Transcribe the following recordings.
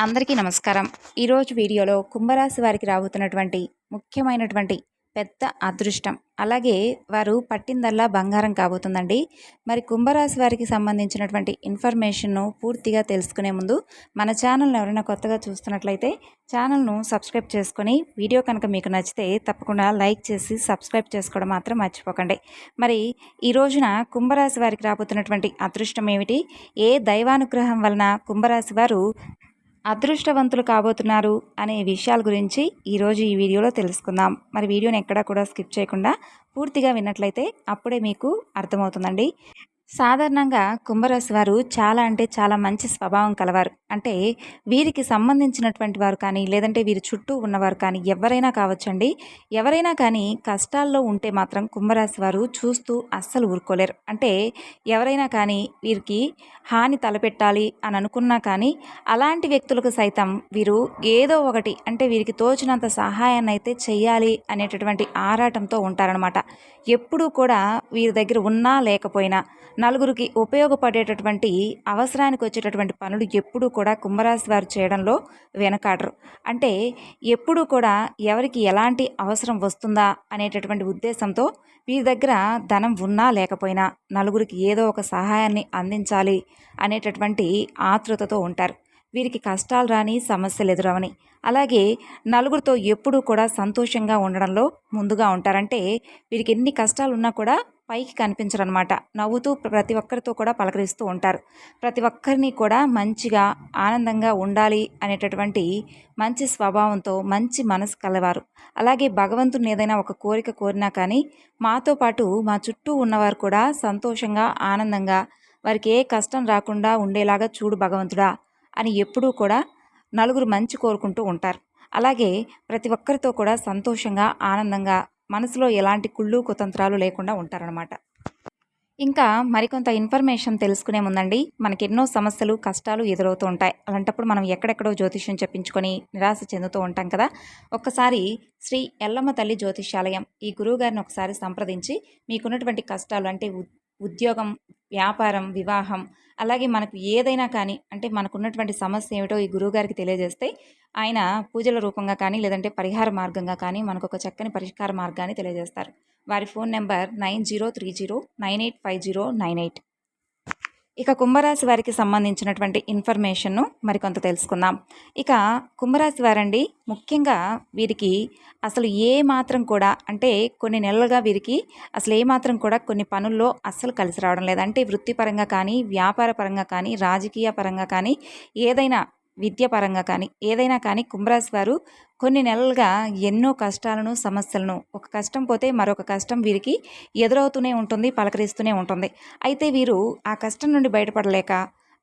అందరికీ నమస్కారం. ఈరోజు వీడియోలో కుంభరాశి వారికి రాబోతున్నటువంటి ముఖ్యమైనటువంటి పెద్ద అదృష్టం. అలాగే వారు పట్టిందల్లా బంగారం కాబోతుందండి. మరి కుంభరాశి వారికి సంబంధించినటువంటి ఇన్ఫర్మేషన్ను పూర్తిగా తెలుసుకునే ముందు మన ఛానల్ను ఎవరైనా కొత్తగా చూస్తున్నట్లయితే ఛానల్ను సబ్స్క్రైబ్ చేసుకొని వీడియో కనుక మీకు నచ్చితే తప్పకుండా లైక్ చేసి సబ్స్క్రైబ్ చేసుకోవడం మాత్రం మర్చిపోకండి. మరి ఈ రోజున కుంభరాశి వారికి రాబోతున్నటువంటి అదృష్టం ఏమిటి? ఏ దైవానుగ్రహం వలన కుంభరాశి వారు అదృష్టవంతులు కాబోతున్నారు అనే విషయాల గురించి ఈరోజు ఈ వీడియోలో తెలుసుకుందాం. మరి వీడియోని ఎక్కడా కూడా స్కిప్ చేయకుండా పూర్తిగా విన్నట్లయితే అప్పుడే మీకు అర్థమవుతుందండి. సాధారణంగా కుంభరాశి వారు చాలా అంటే చాలా మంచి స్వభావం కలవారు. అంటే వీరికి సంబంధించినటువంటి వారు కానీ లేదంటే వీరి చుట్టూ ఉన్నవారు కానీ ఎవరైనా కావచ్చండి. ఎవరైనా కానీ కష్టాల్లో ఉంటే మాత్రం కుంభరాశి వారు చూస్తూ అస్సలు ఊరుకోలేరు. అంటే ఎవరైనా కానీ వీరికి హాని తలపెట్టాలి అని అనుకున్నా కానీ అలాంటి వ్యక్తులకు సైతం వీరు ఏదో ఒకటి అంటే వీరికి తోచినంత సహాయాన్ని అయితే చెయ్యాలి అనేటటువంటి ఆరాటంతో ఉంటారనమాట ఎప్పుడూ కూడా వీరి దగ్గర ఉన్నా లేకపోయినా నలుగురికి ఉపయోగపడేటటువంటి అవసరానికి వచ్చేటటువంటి పనులు ఎప్పుడూ కూడా కుంభరాశి వారు చేయడంలో వెనకాడరు. అంటే ఎప్పుడూ కూడా ఎవరికి ఎలాంటి అవసరం వస్తుందా అనేటటువంటి ఉద్దేశంతో వీరి దగ్గర ధనం ఉన్నా లేకపోయినా నలుగురికి ఏదో ఒక సహాయాన్ని అందించాలి అనేటటువంటి ఆతృతతో ఉంటారు. వీరికి కష్టాలు రాని సమస్యలు ఎదురవని. అలాగే నలుగురితో ఎప్పుడూ కూడా సంతోషంగా ఉండడంలో ముందుగా ఉంటారంటే వీరికి ఎన్ని కష్టాలు ఉన్నా కూడా పైకి కనిపించరు అనమాట నవ్వుతూ ప్రతి ఒక్కరితో కూడా పలకరిస్తూ ఉంటారు. ప్రతి ఒక్కరిని కూడా మంచిగా ఆనందంగా ఉండాలి అనేటటువంటి మంచి స్వభావంతో మంచి మనసు కలవారు. అలాగే భగవంతుని ఏదైనా ఒక కోరిక కోరినా కానీ మాతో పాటు మా చుట్టూ ఉన్నవారు కూడా సంతోషంగా ఆనందంగా వారికి ఏ కష్టం రాకుండా ఉండేలాగా చూడు భగవంతుడా అని ఎప్పుడూ కూడా నలుగురు మంచి కోరుకుంటూ ఉంటారు. అలాగే ప్రతి ఒక్కరితో కూడా సంతోషంగా ఆనందంగా మనసులో ఎలాంటి కుళ్ళు కుతంత్రాలు లేకుండా ఉంటారనమాట ఇంకా మరికొంత ఇన్ఫర్మేషన్ తెలుసుకునే ముందండి మనకి ఎన్నో సమస్యలు కష్టాలు ఎదురవుతూ ఉంటాయి. అలాంటప్పుడు మనం ఎక్కడెక్కడో జ్యోతిష్యం చెప్పించుకొని నిరాశ చెందుతూ ఉంటాం కదా. ఒక్కసారి శ్రీ ఎల్లమ్మ తల్లి జ్యోతిష్యాలయం ఈ గురువుగారిని ఒకసారి సంప్రదించి మీకున్నటువంటి కష్టాలు అంటే ఉద్యోగం వ్యాపారం వివాహం అలాగే మనకు ఏదైనా కానీ అంటే మనకున్నటువంటి సమస్య ఏమిటో ఈ గురువుగారికి తెలియజేస్తే ఆయన పూజల రూపంగా కానీ లేదంటే పరిహార మార్గంగా కానీ మనకు ఒక చక్కని పరిష్కార మార్గాన్ని తెలియజేస్తారు. వారి phone number nine zero three zero nine eight five zero nine eight. ఇక కుంభరాశి వారికి సంబంధించినటువంటి ఇన్ఫర్మేషన్ను మరికొంత తెలుసుకుందాం. ఇక కుంభరాశి వారండి ముఖ్యంగా వీరికి అసలు ఏ మాత్రం కూడా అంటే కొన్ని నెలలుగా వీరికి అసలు ఏ మాత్రం కూడా కొన్ని పనుల్లో అస్సలు కలిసి రావడం లేదు. అంటే వృత్తిపరంగా కానీ వ్యాపార పరంగా కానీ రాజకీయ పరంగా కానీ ఏదైనా విద్యాపరంగా కానీ ఏదైనా కానీ కుంభరాశి వారు కొన్ని నెలలుగా ఎన్నో కష్టాలను సమస్యలను ఒక కష్టం పోతే మరొక కష్టం వీరికి ఎదురవుతూనే ఉంటుంది పలకరిస్తూనే ఉంటుంది. అయితే వీరు ఆ కష్టం నుండి బయటపడలేక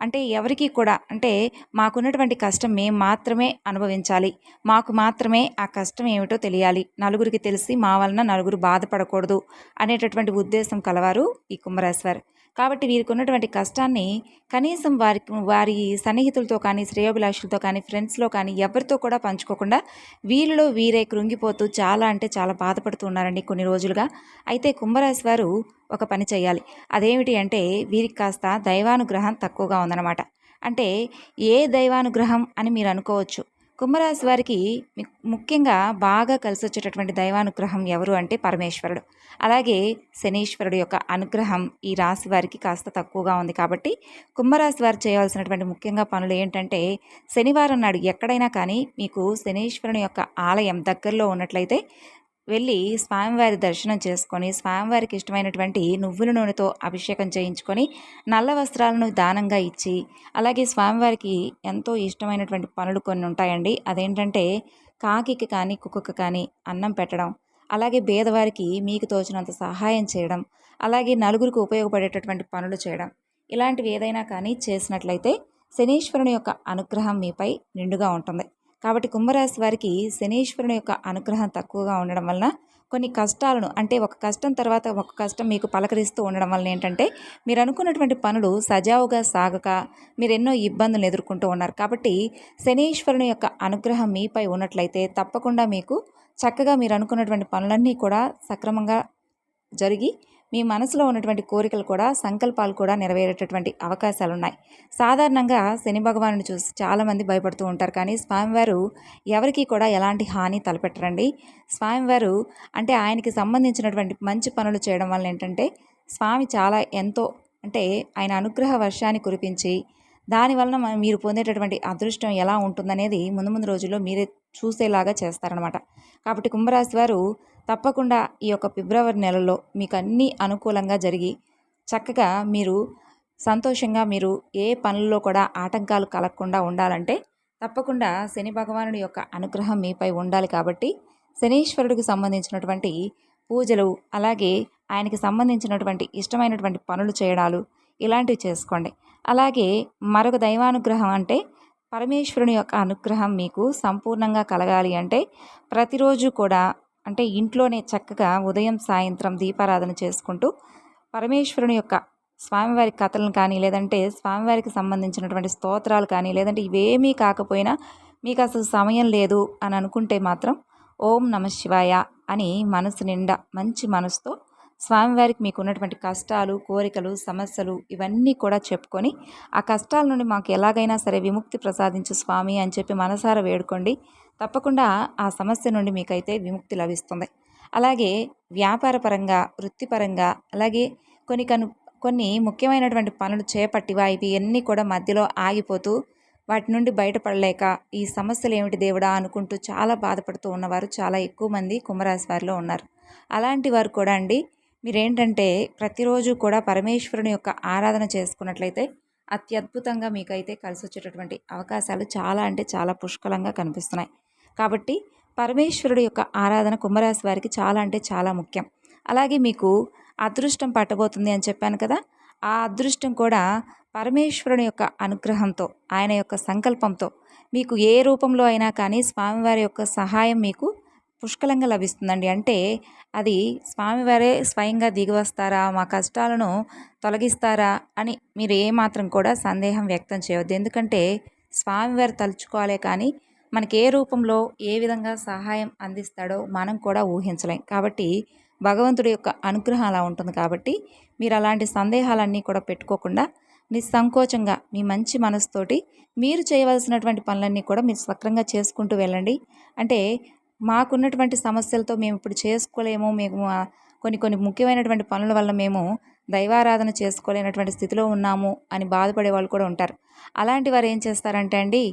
అంటే ఎవరికి కూడా అంటే మాకున్నటువంటి కష్టం మేము మాత్రమే అనుభవించాలి. మాకు మాత్రమే ఆ కష్టం ఏమిటో తెలియాలి. నలుగురికి తెలిసి మా వలన నలుగురు బాధపడకూడదు అనేటటువంటి ఉద్దేశం కలవారు ఈ కుంభరాశి వారు. కాబట్టి వీరికి ఉన్నటువంటి కష్టాన్ని కనీసం వారికి వారి సన్నిహితులతో కానీ శ్రేయోభిలాషులతో కానీ ఫ్రెండ్స్లో కానీ ఎవరితో కూడా పంచుకోకుండా వీరిలో వీరే కృంగిపోతూ చాలా అంటే చాలా బాధపడుతూ ఉన్నారండి కొన్ని రోజులుగా. అయితే కుంభరాశి వారు ఒక పని చేయాలి. అదేమిటి అంటే వీరికి కాస్త దైవానుగ్రహం తక్కువగా ఉందన్నమాట. అంటే ఏ దైవానుగ్రహం అని మీరు అనుకోవచ్చు. కుంభరాశి వారికి ముఖ్యంగా బాగా కలిసి వచ్చేటటువంటి దైవానుగ్రహం ఎవరు అంటే పరమేశ్వరుడు. అలాగే శనీశ్వరుడు యొక్క అనుగ్రహం ఈ రాశి వారికి కాస్త తక్కువగా ఉంది కాబట్టి కుంభరాశి వారు చేయవలసినటువంటి ముఖ్యంగా పనులు ఏంటంటే శనివారం నాడు ఎక్కడైనా కానీ మీకు శనీశ్వరుని యొక్క ఆలయం దగ్గరలో ఉన్నట్లయితే వెళ్ళి స్వామివారి దర్శనం చేసుకొని స్వామివారికి ఇష్టమైనటువంటి నువ్వుల నూనెతో అభిషేకం చేయించుకొని నల్ల వస్త్రాలను దానంగా ఇచ్చి అలాగే స్వామివారికి ఎంతో ఇష్టమైనటువంటి పనులు కొన్ని ఉంటాయండి. అదేంటంటే కాకికి కానీ కుక్కకి కానీ అన్నం పెట్టడం అలాగే పేదవారికి మీకు తోచినంత సహాయం చేయడం అలాగే నలుగురికి ఉపయోగపడేటటువంటి పనులు చేయడం ఇలాంటివి ఏదైనా కానీ చేసినట్లయితే శనీశ్వరుని యొక్క అనుగ్రహం మీపై నిండుగా ఉంటుంది. కాబట్టి కుంభరాశి వారికి శనీశ్వరుని యొక్క అనుగ్రహం తక్కువగా ఉండడం వలన కొన్ని కష్టాలను అంటే ఒక కష్టం తర్వాత ఒక కష్టం మీకు పలకరిస్తూ ఉండడం వలన ఏంటంటే మీరు అనుకున్నటువంటి పనులు సజావుగా సాగక మీరు ఎన్నో ఇబ్బందులు ఎదుర్కొంటూ ఉన్నారు. కాబట్టి శనీశ్వరుని యొక్క అనుగ్రహం మీపై ఉన్నట్లయితే తప్పకుండా మీకు చక్కగా మీరు అనుకున్నటువంటి పనులన్నీ కూడా సక్రమంగా జరిగి మీ మనసులో ఉన్నటువంటి కోరికలు కూడా సంకల్పాలు కూడా నెరవేరేటటువంటి అవకాశాలు ఉన్నాయి సాధారణంగా శని భగవానుని చూసి చాలామంది భయపడుతూ ఉంటారు. కానీ స్వామివారు ఎవరికి కూడా ఎలాంటి హాని తలపెట్టరండి. స్వామివారు అంటే ఆయనకి సంబంధించినటువంటి మంచి పనులు చేయడం వల్ల ఏంటంటే స్వామి చాలా ఎంతో అంటే ఆయన అనుగ్రహ వర్షాన్ని కురిపించి దానివలన మీరు పొందేటటువంటి అదృష్టం ఎలా ఉంటుందనేది ముందు ముందు రోజుల్లో మీరే చూసేలాగా చేస్తారనమాట కాబట్టి కుంభరాశి వారు తప్పకుండా ఈ యొక్క ఫిబ్రవరి నెలలో మీకు అన్నీ అనుకూలంగా జరిగి చక్కగా మీరు సంతోషంగా మీరు ఏ పనుల్లో కూడా ఆటంకాలు కలగకుండా ఉండాలంటే తప్పకుండా శని భగవానుడి యొక్క అనుగ్రహం మీపై ఉండాలి కాబట్టి శనీశ్వరుడికి సంబంధించినటువంటి పూజలు అలాగే ఆయనకి సంబంధించినటువంటి ఇష్టమైనటువంటి పనులు చేయడాలు ఇలాంటివి చేసుకోండి. అలాగే మరొక దైవానుగ్రహం అంటే పరమేశ్వరుని యొక్క అనుగ్రహం మీకు సంపూర్ణంగా కలగాలి అంటే ప్రతిరోజు కూడా అంటే ఇంట్లోనే చక్కగా ఉదయం సాయంత్రం దీపారాధన చేసుకుంటూ పరమేశ్వరుని యొక్క స్వామివారి కథలను కానీ లేదంటే స్వామివారికి సంబంధించినటువంటి స్తోత్రాలు కానీ లేదంటే ఇవేమీ కాకపోయినా మీకు అసలు సమయం లేదు అని అనుకుంటే మాత్రం ఓం నమ శివాయ అని మనసు నిండా మంచి మనసుతో స్వామివారికి మీకు ఉన్నటువంటి కష్టాలు కోరికలు సమస్యలు ఇవన్నీ కూడా చెప్పుకొని ఆ కష్టాల నుండి మాకు ఎలాగైనా సరే విముక్తి ప్రసాదించు స్వామి అని చెప్పి మనసారా వేడుకోండి. తప్పకుండా ఆ సమస్య నుండి మీకైతే విముక్తి లభిస్తుంది. అలాగే వ్యాపారపరంగా వృత్తిపరంగా అలాగే కొన్ని కను కొన్ని ముఖ్యమైనటువంటి పనులు చేపట్టివా ఇవి అన్నీ కూడా మధ్యలో ఆగిపోతూ వాటి నుండి బయటపడలేక ఈ సమస్యలు ఏమిటి దేవుడా అనుకుంటూ చాలా బాధపడుతూ ఉన్నవారు చాలా ఎక్కువ మంది కుంభరాశి వారిలో ఉన్నారు. అలాంటి వారు కూడా అండి మీరేంటంటే ప్రతిరోజు కూడా పరమేశ్వరుని యొక్క ఆరాధన చేసుకున్నట్లయితే అత్యద్భుతంగా మీకైతే కలిసి వచ్చేటటువంటి అవకాశాలు చాలా అంటే చాలా పుష్కలంగా కనిపిస్తున్నాయి. కాబట్టి పరమేశ్వరుడు యొక్క ఆరాధన కుంభరాశి వారికి చాలా అంటే చాలా ముఖ్యం. అలాగే మీకు అదృష్టం పట్టబోతుంది అని చెప్పాను కదా ఆ అదృష్టం కూడా పరమేశ్వరుని యొక్క అనుగ్రహంతో ఆయన యొక్క సంకల్పంతో మీకు ఏ రూపంలో అయినా కానీ స్వామివారి యొక్క సహాయం మీకు పుష్కలంగా లభిస్తుందండి. అంటే అది స్వామివారే స్వయంగా దిగి వస్తారా? మా కష్టాలను తొలగిస్తారా? అని మీరు ఏమాత్రం కూడా సందేహం వ్యక్తం చేయవద్దు. ఎందుకంటే స్వామివారు తలుచుకోవాలే కానీ మనకి ఏ రూపంలో ఏ విధంగా సహాయం అందిస్తాడో మనం కూడా ఊహించలేం. కాబట్టి భగవంతుడి యొక్క అనుగ్రహం అలా ఉంటుంది కాబట్టి మీరు అలాంటి సందేహాలన్నీ కూడా పెట్టుకోకుండా నిస్సంకోచంగా మీ మంచి మనసుతోటి మీరు చేయవలసినటువంటి పనులన్నీ కూడా మీరు సక్రంగా చేసుకుంటూ వెళ్ళండి. అంటే మాకున్నటువంటి సమస్యలతో మేము ఇప్పుడు చేసుకోలేము. మేము కొన్ని కొన్ని ముఖ్యమైనటువంటి పనుల వల్ల మేము దైవారాధన చేసుకోలేనటువంటి స్థితిలో ఉన్నాము అని బాధపడే వాళ్ళు కూడా ఉంటారు. అలాంటి వారు ఏం చేస్తారంటే అండి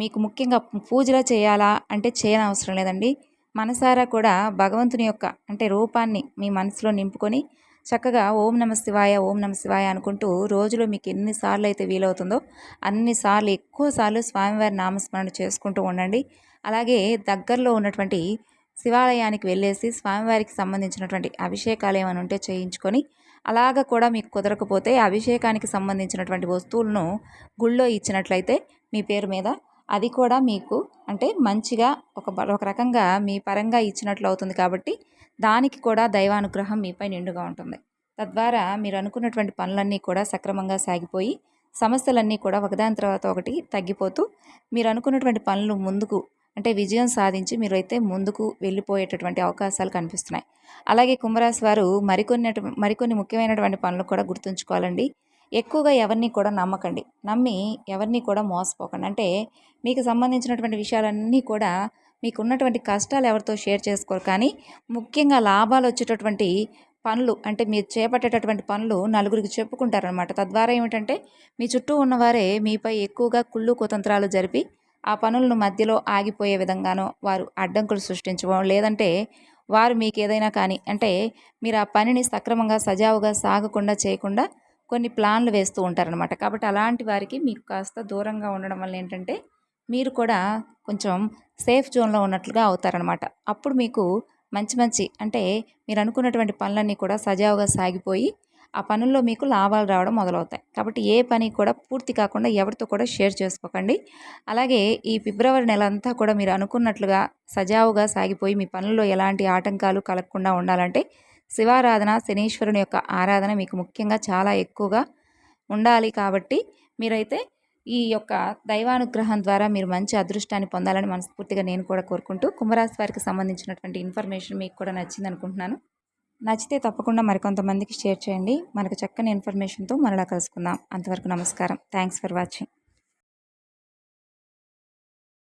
మీకు ముఖ్యంగా పూజలో చేయాలా అంటే చేయని అవసరం లేదండి. మనసారా కూడా భగవంతుని యొక్క అంటే రూపాన్ని మీ మనసులో నింపుకొని చక్కగా ఓం నమ శివాయ ఓం నమ శివాయ అనుకుంటూ రోజులో మీకు ఎన్నిసార్లు అయితే వీలవుతుందో అన్నిసార్లు ఎక్కువసార్లు స్వామివారి నామస్మరణ చేసుకుంటూ ఉండండి. అలాగే దగ్గరలో ఉన్నటువంటి శివాలయానికి వెళ్ళేసి స్వామివారికి సంబంధించినటువంటి అభిషేకాలు ఏమైనా ఉంటే చేయించుకొని అలాగ కూడా మీకు కుదరకపోతే అభిషేకానికి సంబంధించినటువంటి వస్తువులను గుళ్ళో ఇచ్చినట్లయితే మీ పేరు మీద అది కూడా మీకు అంటే మంచిగా ఒక బ- ఒక రకంగా మీ పరంగా ఇచ్చినట్లు అవుతుంది కాబట్టి దానికి కూడా దైవానుగ్రహం మీపై నిండుగా ఉంటుంది. తద్వారా మీరు అనుకున్నటువంటి పనులన్నీ కూడా సక్రమంగా సాగిపోయి సమస్యలన్నీ కూడా ఒకదాని తర్వాత ఒకటి తగ్గిపోతూ మీరు అనుకున్నటువంటి పనులు ముందుకు అంటే విజయం సాధించి మీరు అయితే ముందుకు వెళ్ళిపోయేటటువంటి అవకాశాలు కనిపిస్తున్నాయి. అలాగే కుంభరాశి వారు మరికొన్ని మరికొన్ని ముఖ్యమైనటువంటి పనులు కూడా గుర్తుంచుకోవాలండి. ఎక్కువగా ఎవరిని కూడా నమ్మకండి. నమ్మి ఎవరిని కూడా మోసపోకండి. అంటే మీకు సంబంధించినటువంటి విషయాలన్నీ కూడా మీకు ఉన్నటువంటి కష్టాలు ఎవరితో షేర్ చేసుకోరు. కానీ ముఖ్యంగా లాభాలు వచ్చేటటువంటి పనులు అంటే మీరు చేపట్టేటటువంటి పనులు నలుగురికి చెప్పుకుంటారనమాట తద్వారా ఏమిటంటే మీ చుట్టూ ఉన్నవారే మీపై ఎక్కువగా కుళ్ళు కుతంత్రాలు జరిపి ఆ పనులను మధ్యలో ఆగిపోయే విధంగానో వారు అడ్డంకులు సృష్టించడం లేదంటే వారు మీకు ఏదైనా కానీ అంటే మీరు ఆ పనిని సక్రమంగా సజావుగా సాగకుండా చేయకుండా కొన్ని ప్లాన్లు వేస్తూ ఉంటారనమాట కాబట్టి అలాంటి వారికి మీకు కాస్త దూరంగా ఉండడం వల్ల ఏంటంటే మీరు కూడా కొంచెం సేఫ్ జోన్లో ఉన్నట్లుగా అవుతారనమాట అప్పుడు మీకు మంచి మంచి అంటే మీరు అనుకున్నటువంటి పనులన్నీ కూడా సజావుగా సాగిపోయి ఆ పనుల్లో మీకు లాభాలు రావడం మొదలవుతాయి. కాబట్టి ఏ పని కూడా పూర్తి కాకుండా ఎవరితో కూడా షేర్ చేసుకోకండి. అలాగే ఈ ఫిబ్రవరి నెల అంతా కూడా మీరు అనుకున్నట్లుగా సజావుగా సాగిపోయి మీ పనుల్లో ఎలాంటి ఆటంకాలు కలగకుండా ఉండాలంటే శివారాధన శనీశ్వరుని యొక్క ఆరాధన మీకు ముఖ్యంగా చాలా ఎక్కువగా ఉండాలి. కాబట్టి మీరైతే ఈ యొక్క దైవానుగ్రహం ద్వారా మీరు మంచి అదృష్టాన్ని పొందాలని మనస్ఫూర్తిగా నేను కూడా కోరుకుంటూ కుంభరాశి వారికి సంబంధించినటువంటి ఇన్ఫర్మేషన్ మీకు కూడా నచ్చింది అనుకుంటున్నాను నచ్చితే తప్పకుండా మరికొంతమందికి షేర్ చేయండి. మనకు చక్కని ఇన్ఫర్మేషన్తో మరలా కలుసుకుందాం. అంతవరకు నమస్కారం. Thanks for watching.